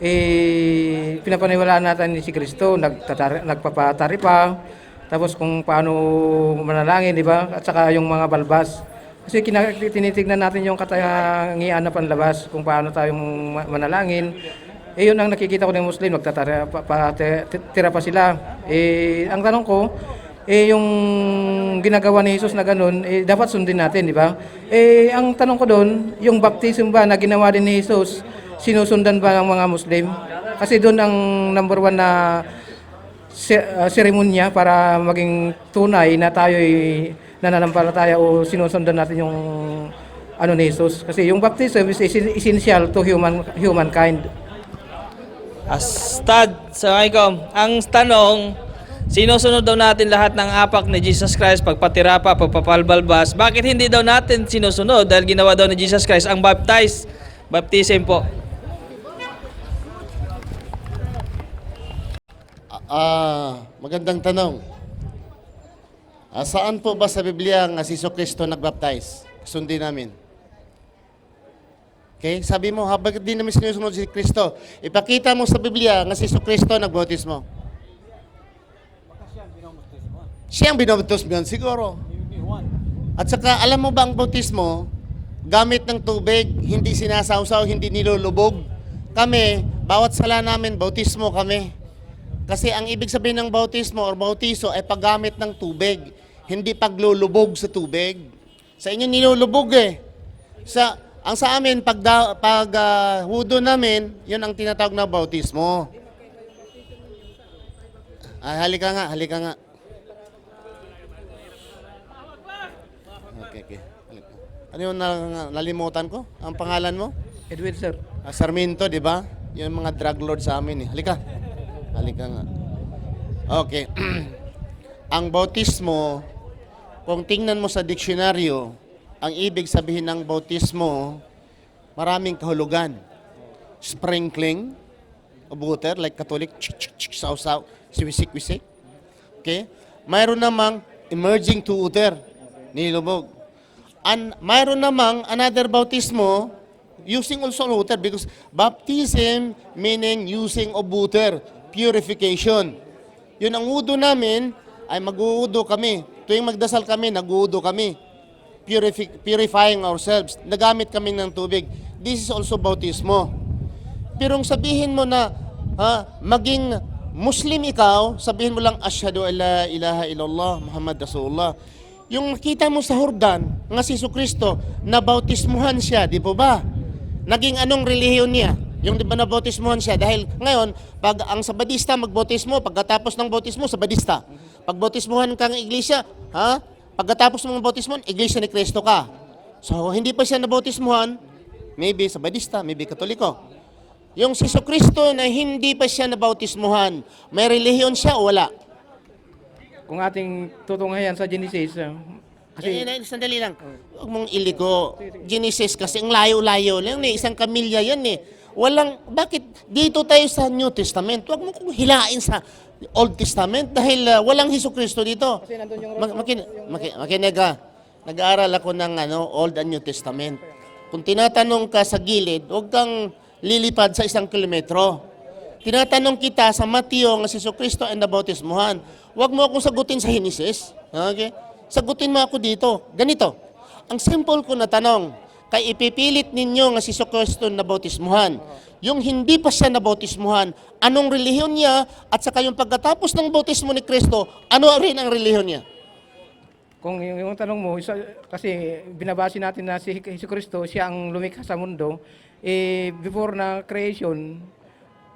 eh, pinapaniwalaan natin ni si Kristo, nagtatari, nagpapatari pa, tapos kung paano manalangin, di ba? At saka yung mga balbas. Kasi tinitignan natin yung katangian na panlabas, kung paano tayong ma- manalangin. Eh, yun ang nakikita ko ng Muslim, nagtatara pa, pa, ti- tira pa sila. Eh, ang tanong ko, eh, yung ginagawa ni Jesus na ganun, eh, dapat sundin natin, di ba? Eh, ang tanong ko doon, yung baptism ba na ginawa din ni Jesus, sinusundan ba ng mga Muslim? Kasi doon ang number one na uh, seremonya para maging tunay na tayo'y nananampalataya o sinusundan natin yung ano ni Jesus. Kasi yung baptism is essen- essential to human humankind. Astad, Assalamualaikum. Ang tanong, sinusunod daw natin lahat ng apak ni Jesus Christ, pagpatira pa, pagpapalbalbas. Bakit hindi daw natin sinusunod? Dahil ginawa daw ni Jesus Christ ang baptize, baptism po. Ah, magandang tanong. Ah, saan po ba sa Biblia nga si Kristo nagbaptize? Sundin namin. Okay? Sabi mo, habang di namin sinusunod si Kristo, ipakita mo sa Biblia nga si Kristo nagbautismo. Siya ang binautismo yan, siguro. At saka, alam mo ba ang bautismo, gamit ng tubig, hindi sinasawsaw, hindi nilulubog. Kami, bawat sala namin, bautismo kami. Kasi ang ibig sabihin ng bautismo or bautiso ay paggamit ng tubig, hindi paglulubog sa tubig. Sa inyo nilulubog eh. Sa ang sa amin pag da, pag ah, wudo namin, 'yun ang tinatawag na bautismo. Ah, halika nga, halika nga. Okay, okay. Halika. Ano yung na- nalimutan ko? Ang pangalan mo? Edwin, sir. Ah, Sarmiento, di ba? Yung mga drug lord sa amin eh. Halika. Halika nga. Okay. ang bautismo, kung tingnan mo sa diksyonaryo, ang ibig sabihin ng bautismo, maraming kahulugan. Sprinkling of water, like Catholic, chik, chik, chik, saw, saw, siwisik, wisik. Okay? Mayroon namang emerging to water, nilubog. And mayroon namang another bautismo using also water because baptism meaning using of water, purification. Yun ang wudo namin ay mag-uudo kami. Tuwing magdasal kami, nag-uudo kami. Purifi- purifying ourselves. Nagamit kami ng tubig. This is also bautismo. Pero kung sabihin mo na ha, maging Muslim ikaw, sabihin mo lang asyhadu an la ilaha illallah Muhammad Rasulullah. Yung nakita mo sa Jordan, nga si Kristo, nabautismuhan siya, di po ba? Naging anong relihiyon niya? Yung di ba nabautismuhan siya? Dahil ngayon, pag ang sabadista magbautismo, pagkatapos ng bautismo, sabadista. Pag bautismuhan kang iglesia, ha? Pagkatapos ng bautismo, iglesia ni Kristo ka. So, hindi pa siya nabautismuhan, maybe sabadista, maybe katoliko. Yung si Kristo na hindi pa siya nabautismuhan, may relihiyon siya o wala? Kung ating tutunghayan sa Genesis, uh, Kasi, kasi sandali lang. Huwag mong iligo. Genesis kasi ang layo-layo lang eh. Isang kamilya yan eh. Walang, bakit dito tayo sa New Testament? Huwag mo kong hilain sa Old Testament dahil uh, walang Hesus Kristo dito. Kasi nandun yung- Mak- makin, makin, makinig ka. Nag-aaral ako ng ano, Old and New Testament. Kung tinatanong ka sa gilid, huwag kang lilipad sa isang kilometro. Tinatanong kita sa Mateo nga si Kristo ay nabautismuhan. Huwag mo akong sagutin sa Genesis. Okay? Sagutin mo ako dito. Ganito. Ang simple ko na tanong, kay ipipilit ninyo nga si Kristo nabautismuhan. Yung hindi pa siya nabautismuhan, anong relihiyon niya at saka yung pagkatapos ng bautismo ni Kristo, ano rin ang relihiyon niya? Kung yung, yung tanong mo, isa, kasi binabase natin na si Jesu Kristo, siya ang lumikha sa mundo, eh, before na creation,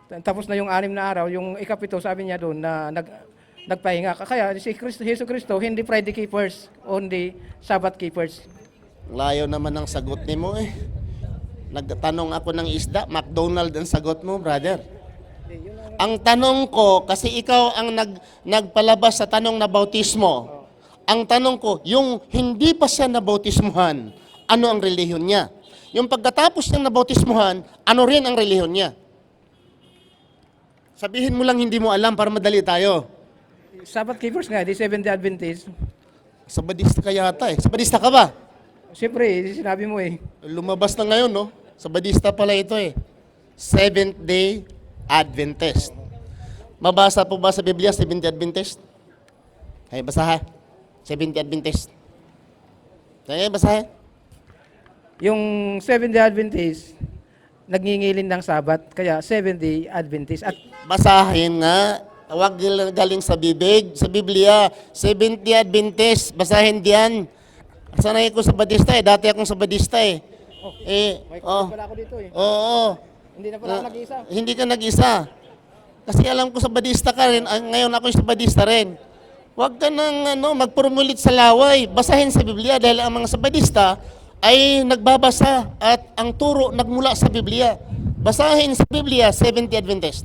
ta- tapos na yung anim na araw, yung ikapito, sabi niya doon na nag, nagpahinga. Kaya si Kristo, Jesu Kristo, hindi Friday keepers, only Sabbath keepers. Layo naman ang sagot ni mo eh. Nagtanong ako ng isda, McDonald ang sagot mo, brother. Ang tanong ko, kasi ikaw ang nag, nagpalabas sa tanong na bautismo. Ang tanong ko, yung hindi pa siya nabautismuhan, ano ang relihiyon niya? Yung pagkatapos niyang nabautismuhan, ano rin ang relihiyon niya? Sabihin mo lang hindi mo alam para madali tayo. Sabbath keepers nga, di Seventh-day Adventist. Sabadista ka yata eh. Sabadista ka ba? Siyempre, sinabi mo eh. Lumabas na ngayon, no? Sabadista pala ito eh. Seventh-day Adventist. Mabasa po ba sa Biblia, Seventh-day Adventist? Ay, basaha. Seventh-day Adventist. Ay, basaha. Yung Seventh-day Adventist, nagngingilin ng Sabat, kaya Seventh-day Adventist. At Basahin nga. Huwag gal- galing sa bibig. Sa Biblia, Seventh-day Adventist. Basahin diyan. Sanay ko sa Badista eh. Dati akong sa Badista eh. Eh, may oh. pala ako dito eh. Oo. Hindi na pala ako nag-iisa. Hindi ka nag-isa. Kasi alam ko sa Badista ka rin. ah, Ngayon ako sa Badista rin. Huwag ka nang ano, magpurumulit sa laway. Basahin sa Biblia dahil ang mga sa Badista ay nagbabasa at ang turo nagmula sa Biblia. Basahin sa Biblia, 70 Adventist.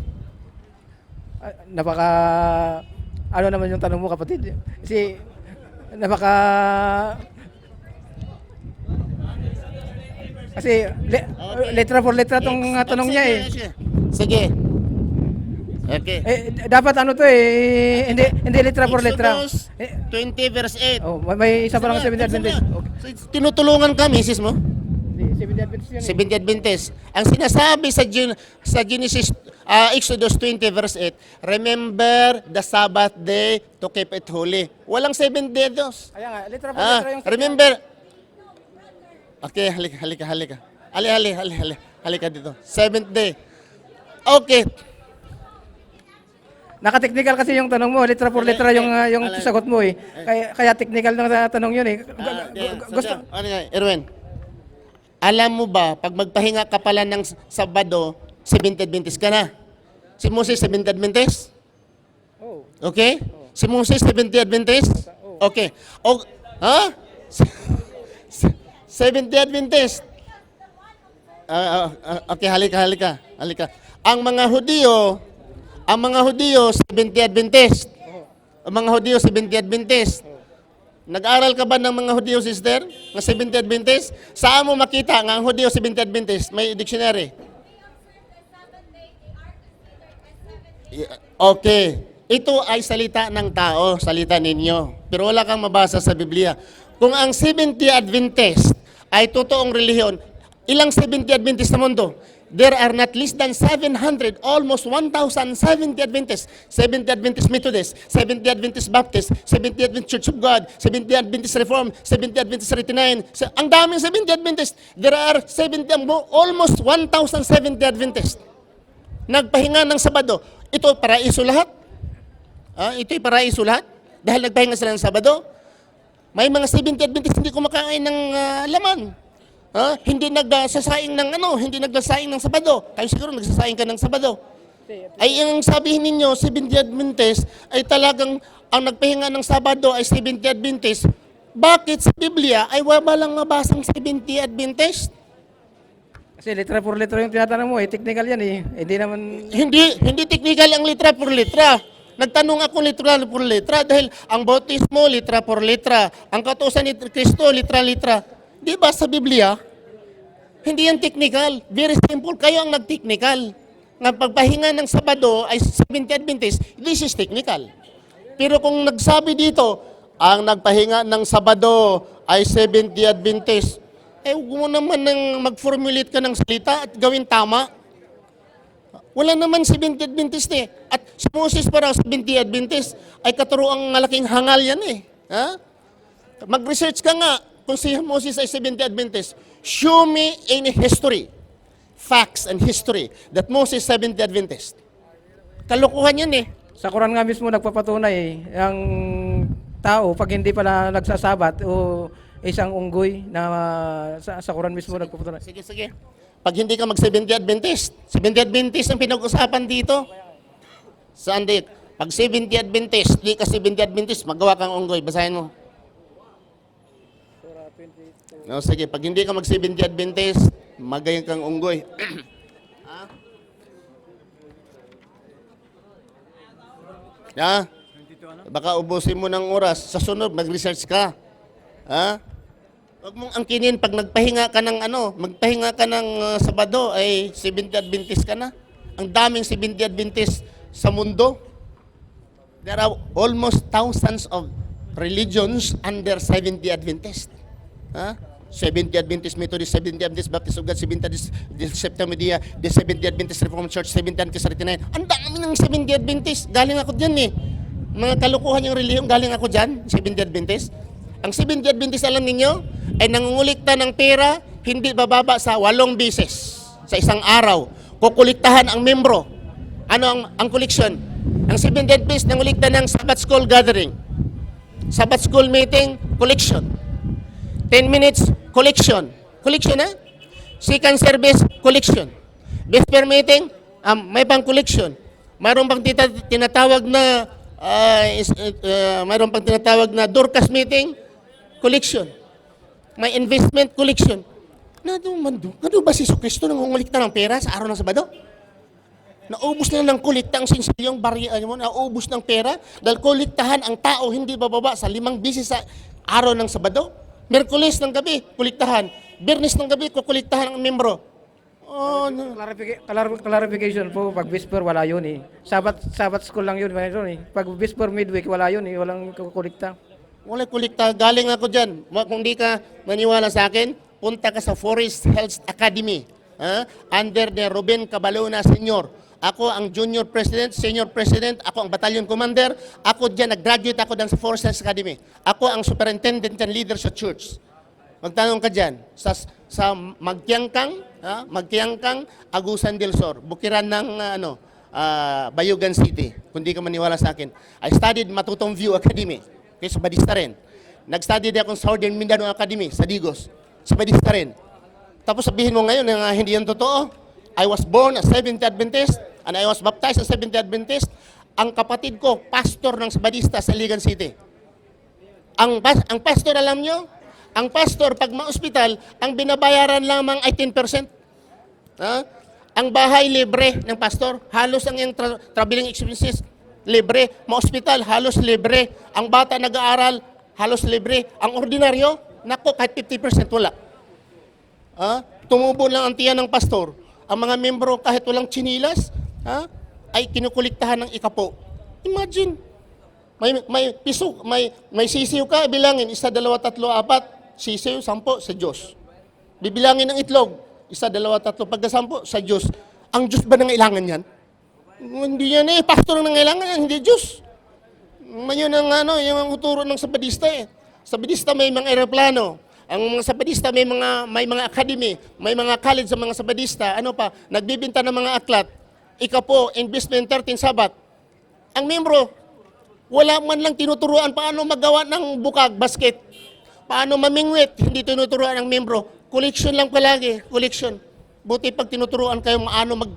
Ah, napaka ano naman yung tanong mo kapatid kasi napaka kasi le- letra for letra tong uh, tanong niya eh. Sige. Sige. Okay. eh dapat ano to eh hindi hindi letra for letra Exodus eh, 20 verse 8. oh may, may isa pa lang Sige, 70 Adventist okay. So, Tinutulungan ka, misis mo? Hindi, 70 Adventist yun eh. 70 Adventist. Ang sinasabi sa, Gen- sa Genesis, ah, Exodus 20 verse 8, Remember the Sabbath day to keep it holy. Walang seven days. kaya nga letra for Ah, letra yung remember. Okay, halika, halika, halika. Ali, ali, ali, ali. Halika dito. Seventh day. Okay. Naka-technical kasi yung tanong mo, letra for letra yung uh, yung Alay. sagot mo eh. Kaya, kaya technical ng tanong yun eh. Gu- Ah, yeah, so, gusto ano nga, Erwin, alam mo ba, pag magpahinga ka pala ng Sabado, 70 Adventist ka na. Si Moses, 70 Adventist? Oh. Okay? Si Moses, 70 Adventist? Okay. O, ha? 70 Adventist. Ah, ah, okay, halika, halika, halika. Ang mga Hudiyo, ang mga Hudiyo, 70 Adventist. Ang mga Hudiyo, 70 Adventist. Nag-aral ka ba ng mga Hudiyo, sister? Ng 70 Adventist? Saan mo makita nga ang Hudiyo, 70 Adventist? May dictionary. Okay. Ito ay salita ng tao, salita ninyo. Pero wala kang mabasa sa Biblia. Kung ang 70 Adventist ay totoong relihiyon, ilang 70 Adventist sa mundo? There are not less than 700, almost 1,070 Adventists. 70 Adventist Methodist, 70 Adventist Baptist, 70 Adventist Church of God, 70 Adventist Reform, 70 Adventist 39. Sa- Ang daming 70 Adventist. There are 70, almost 1,070 Adventists nagpahinga ng Sabado. Ito, paraiso lahat. Ah, ito'y paraiso lahat. Dahil nagpahinga sila ng Sabado. May mga 70 Adventist hindi kumakain ng ah, laman. Ah, hindi nagsasaing ng ano, hindi nagsasaing ng Sabado. Kayo siguro nagsasaing ka ng Sabado. Ay ang sabihin ninyo, 70 Adventist ay talagang ang nagpahinga ng Sabado ay 70 Adventist. Bakit sa Biblia ay wala lang mabasang 70 Adventist? Kasi letra for letra yung tinatanong mo eh. Technical yan eh. Hindi naman Hindi, hindi technical ang litra por litra. Nagtanong ako litra por litra dahil ang bautismo litra por litra. Ang katusan ni Kristo litra litra. Di ba sa Biblia? Hindi yan technical. Very simple. Kayo ang nag-technical. Nga pagpahinga ng Sabado ay 70 Adventist, this is technical. Pero kung nagsabi dito, ang nagpahinga ng Sabado ay 70 Adventist, eh huwag mo naman nang mag-formulate ka ng salita at gawin tama. Wala naman 70 Adventist eh. At si Moses para 70 Adventist ay katuroang malaking hangal yan eh. Ha? Mag-research ka nga kung si Moses ay 70 Adventist. Show me in history, facts and history that Moses 70 Adventist. Kalukuhan yan eh. Sa Quran nga mismo nagpapatunay eh, ang tao pag hindi pala nagsasabat o isang unggoy na sa, sa Quran mismo nagpapatunay. Sige, sige. Pag hindi ka mag-70 Adventist, 70 Adventist ang pinag-usapan dito. Di? Pag 70 Adventist, di ka 70 Adventist, magawa kang unggoy. Basahin mo. No, sige, pag hindi ka mag-70 Adventist, magayon kang unggoy. ha? Ha? Baka ubusin mo ng oras. Sa sunod, mag-research ka. Ha? Huwag mong angkinin pag nagpahinga ka ng ano, magpahinga ka ng uh, Sabado ay 70 Adventist ka na. Ang daming 70 Adventist sa mundo. There are almost thousands of religions under 70 Adventist. Ha? Seventh Adventist Methodist, Seventh Adventist Baptist of God, Seventh Adventist September Dia, the Seventh Adventist Reformed Church, Seventh Adventist 39. Ang dami ng Seventh Adventist. Galing ako dyan eh. Mga kalukuhan yung relihiyon, galing ako dyan, Seventh Adventist. Ang Seventh Adventist, alam ninyo, ay nangungulikta ng pera, hindi bababa sa walong bises sa isang araw. Kukuliktahan ang membro. Ano ang, ang collection? Ang Seventh Adventist nangulikta ng Sabbath School Gathering. Sabbath School Meeting, collection. 10 minutes, collection. Collection, ha? Second service, collection. Vesper meeting, um, may pang collection. Mayroon pang tinatawag na, ah, is, uh, mayroon pang tinatawag na Dorcas meeting, collection. May investment collection. Nado man do. Nado ba si Kristo nang ngulikta ng pera sa araw ng Sabado? Naubos na ng kulikta ang sinsilyong bari, ano mo, naubos ng pera dahil kuliktahan ang tao hindi bababa sa limang bisis sa araw ng Sabado. Merkulis ng gabi, kuliktahan. Bernis ng gabi, kukuliktahan ang membro. Oh, no. Clarifica- clar- clarification po, pag whisper wala yun eh. Sabat, sabat school lang yun, mayroon eh. Pag whisper midweek wala yun eh, walang kukulikta. Wala kulikta, galing ako dyan. Kung di ka maniwala sa akin, punta ka sa Forest Health Academy. ha? Under the Ruben Cabalona Senior. Ako ang junior president, senior president, ako ang battalion commander. Ako dyan, nag-graduate ako dyan sa Forest Health Academy. Ako ang superintendent and leader sa church. Magtanong ka dyan, sa, sa Magtiangkang, ha? Magtiangkang, Agusan del Sur, bukiran ng ah, ano, ah, Bayugan City, kung di ka maniwala sa akin. I studied Matutong View Academy, okay, sa Badista rin. Nag-study din ako sa Southern Mindanao Academy, sa Digos, sa Badista rin. Tapos sabihin mo ngayon na hindi yan totoo. I was born a Seventh Adventist and I was baptized as Seventh Adventist. Ang kapatid ko, pastor ng Badista sa Ligan City. Ang, pas- ang pastor, alam nyo? Ang pastor, pag ma-hospital, ang binabayaran lamang ay 10%. Ha? Ang bahay libre ng pastor, halos ang yung tra- traveling expenses libre. Ma-hospital, halos libre. Ang bata nag-aaral, halos libre. Ang ordinaryo, nako, kahit 50% wala. Ha? Tumubo lang ang tiyan ng pastor. Ang mga membro kahit walang chinilas, ha? ay kinukuliktahan ng ikapo. Imagine, may may piso, may may sisiw ka, bilangin isa, dalawa, tatlo, apat, sisiw, sampo sa Diyos. Bibilangin ng itlog, isa, dalawa, tatlo, pagkasampo sa Diyos. Ang Diyos ba nangailangan yan? Hindi yan eh, pastor ang nangailangan yan, hindi Diyos. Mayon ang ano, yung ang uturo ng sabadista eh. Sabadista may mga eroplano. Ang mga sabadista may mga may mga academy, may mga college sa mga sabadista. Ano pa? Nagbibenta ng mga aklat. Ika po, investment 13 sabat. Ang membro, wala man lang tinuturuan paano magawa ng bukag, basket. Paano mamingwit, hindi tinuturuan ang membro. Collection lang palagi, collection. Buti pag tinuturuan kayo paano mag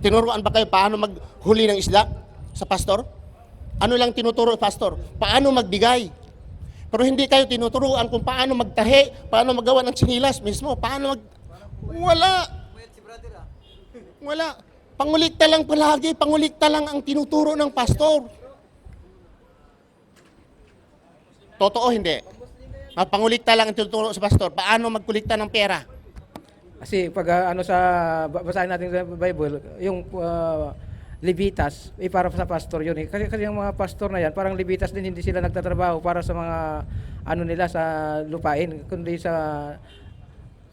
tinuruan ba kayo paano maghuli ng isda sa pastor? Ano lang tinuturo pastor? Paano magbigay? Pero hindi kayo tinuturuan kung paano magtahi, paano magawa ng sinilas mismo, paano mag... Wala. Wala. Pangulikta lang palagi, pangulikta lang ang tinuturo ng pastor. Totoo hindi? Pangulikta lang ang tinuturo sa pastor. Paano magkulikta ng pera? Kasi pag ah, ano sa ba- basahin natin sa Bible, yung ah, Levitas, eh para sa pastor yun eh. Kasi, kasi yung mga pastor na yan, parang Levitas din hindi sila nagtatrabaho para sa mga ano nila sa lupain, kundi sa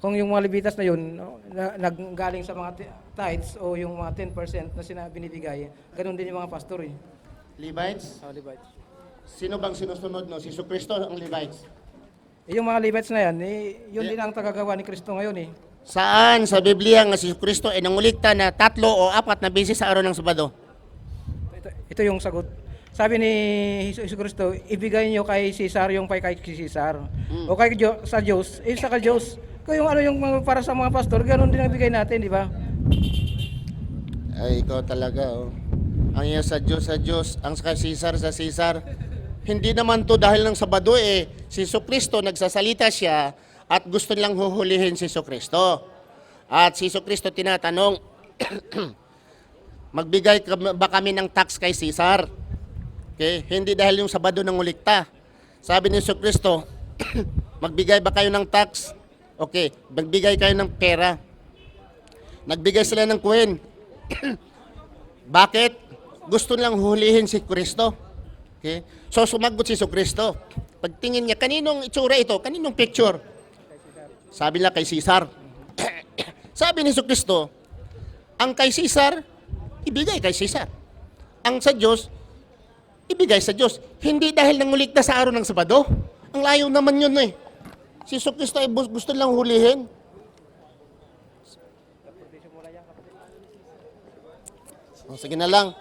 kung yung mga Levitas na yun na, naggaling sa mga ti- tithes o yung mga 10% na sina binibigay, ganun din yung mga pastor eh. Levites? Sa Levites. Sino bang sinusunod no? Si Kristo ang Levites. Eh, yung mga Levites na yan, eh, yun din ang tagagawa ni Kristo ngayon eh. Saan sa Biblia nga si Kristo ay nangulikta na tatlo o apat na beses sa araw ng Sabado? Ito, ito yung sagot. Sabi ni Hesus Kristo, ibigay niyo kay Cesar yung kay kay Cesar. O kay Diyo, sa Diyos, eh sa kay Diyos. Kung yung ano yung para sa mga pastor, ganun din ang bigay natin, di ba? Ay, ikaw talaga, oh. Ang iya sa Diyos, sa Diyos. Ang sa Caesar, sa Caesar. Hindi naman to dahil ng Sabado eh. Si Kristo nagsasalita siya at gusto nilang huhulihin si Kristo. At si Kristo tinatanong, magbigay ba kami ng tax kay Caesar? Okay? Hindi dahil yung Sabado ng ulikta. Sabi ni Kristo, magbigay ba kayo ng tax? Okay, magbigay kayo ng pera. Nagbigay sila ng kuwen. Bakit? Gusto nilang hulihin si Kristo. Okay? So sumagot si Kristo. Pagtingin niya, kaninong itsura ito? Kaninong picture? Sabi nila kay Caesar. Sabi ni Kristo, ang kay Caesar, ibigay kay Caesar. Ang sa Diyos, ibigay sa Diyos. Hindi dahil nangulik na sa araw ng Sabado. Ang layo naman yun eh. Si Kristo ay gusto lang hulihin. O, sige na lang.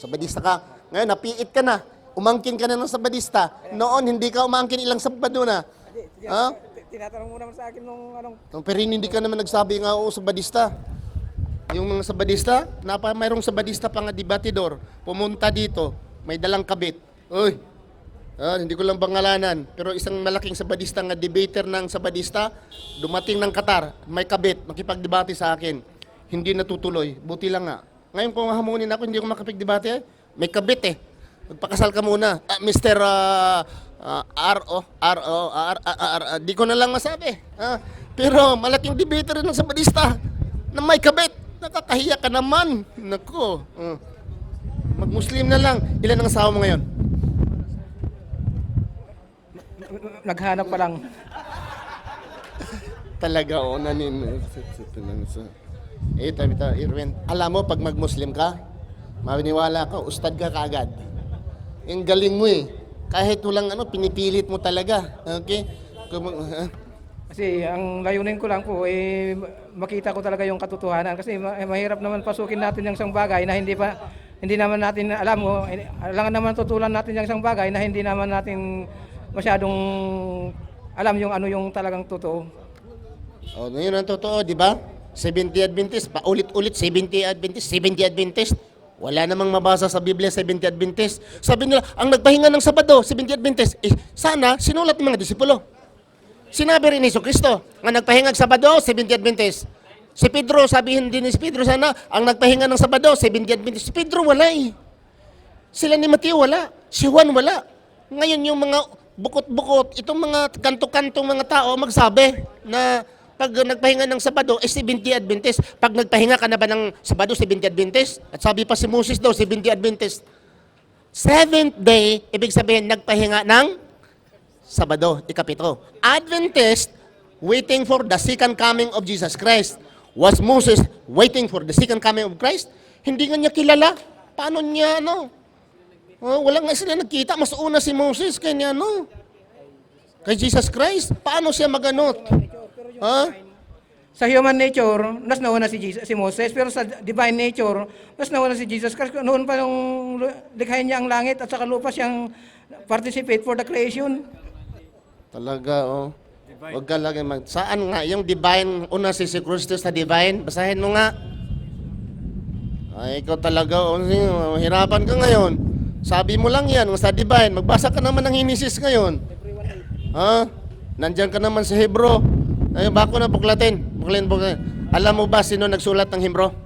Sabadista ka. Ngayon, napiit ka na. Umangkin ka na ng sabadista. Noon, hindi ka umangkin ilang sabado na. Ha? Tinatanong mo naman sa akin nung anong Pero hindi ka naman nagsabi nga oo sabadista. Yung mga sabadista, napa mayroong sabadista pa nga debatidor, pumunta dito, may dalang kabit. Uy, ah, hindi ko lang pangalanan, pero isang malaking sabadista nga debater ng sabadista, dumating ng Qatar, may kabit, makipagdebate sa akin. Hindi natutuloy, buti lang nga. Ngayon kung hamunin ako, hindi ako makipagdebate eh. May kabit eh. Magpakasal ka muna. Ah, Mr. ah, ah, R.O. R.O. R, R, R, R, di ko na lang masabi. Ah, pero malaking debater rin ng sabadista na may kabit. Nakakahiya ka naman. Nako. ah. Mag-Muslim na lang. Ilan ang asawa mo ngayon? naghanap pa lang. Talaga, oo, nanin. Eh, tabi ta, Irwin. Alam mo, pag mag-Muslim ka, mawiniwala ka, ustad ka kaagad. Yung galing mo eh. Kahit walang ano, pinipilit mo talaga. Okay? Kung, ah, Kasi ang layunin ko lang po, eh, makita ko talaga yung katotohanan. Kasi ma- eh, mahirap naman pasukin natin yung isang bagay na hindi pa hindi naman natin alam mo, eh, alangan naman tutulan natin yung isang bagay na hindi naman natin masyadong alam yung ano yung talagang totoo. Oh, ngayon ang totoo, di ba? 70 Adventist, paulit-ulit 70 Adventist, 70 Adventist. Wala namang mabasa sa Biblia 70 Adventist. Sabi nila, ang nagpahinga ng Sabado, 70 Adventist. Eh, sana sinulat ng mga disipulo. Sinabi rin ni Kristo, nga nagpahinga ng Sabado, 70 Adventist. Si Pedro, sabihin din ni Pedro sana, ang nagpahinga ng Sabado, 70 Adventist. Si Pedro wala eh. Sila ni Mateo wala. Si Juan wala. Ngayon yung mga bukot-bukot, itong mga kanto-kantong mga tao magsabi na pag nagpahinga ng Sabado, eh 70 Adventist. Pag nagpahinga ka na ba ng Sabado, 70 Adventist? At sabi pa si Moses daw, 70 Adventist. Seventh day, ibig sabihin, nagpahinga ng Sabado, ikapito. Adventist, waiting for the second coming of Jesus Christ. Was Moses waiting for the second coming of Christ? Hindi nga niya kilala. Paano niya, ano? Oh, wala nga sila nagkita. Mas una si Moses kay niya, ano? Kay Jesus Christ. Paano siya maganot? Ha? Sa human nature, nas nauna si, Jesus, si Moses, pero sa divine nature, nas nauna si Jesus Christ. Noon pa nung likhain niya ang langit at saka lupa siyang participate for the creation. Talaga, oh. Huwag ka lagi mag... Saan nga? Yung divine, una si si Christus sa divine. Basahin mo nga. Ay, ikaw talaga, oh, hirapan ka ngayon. Sabi mo lang yan, sa divine. Magbasa ka naman ng Hinesis ngayon. Ha? Nandyan ka naman sa Hebro. Ay, bako na buklatin. Buklatin, buklatin. Alam mo ba sino nagsulat ng Hebro?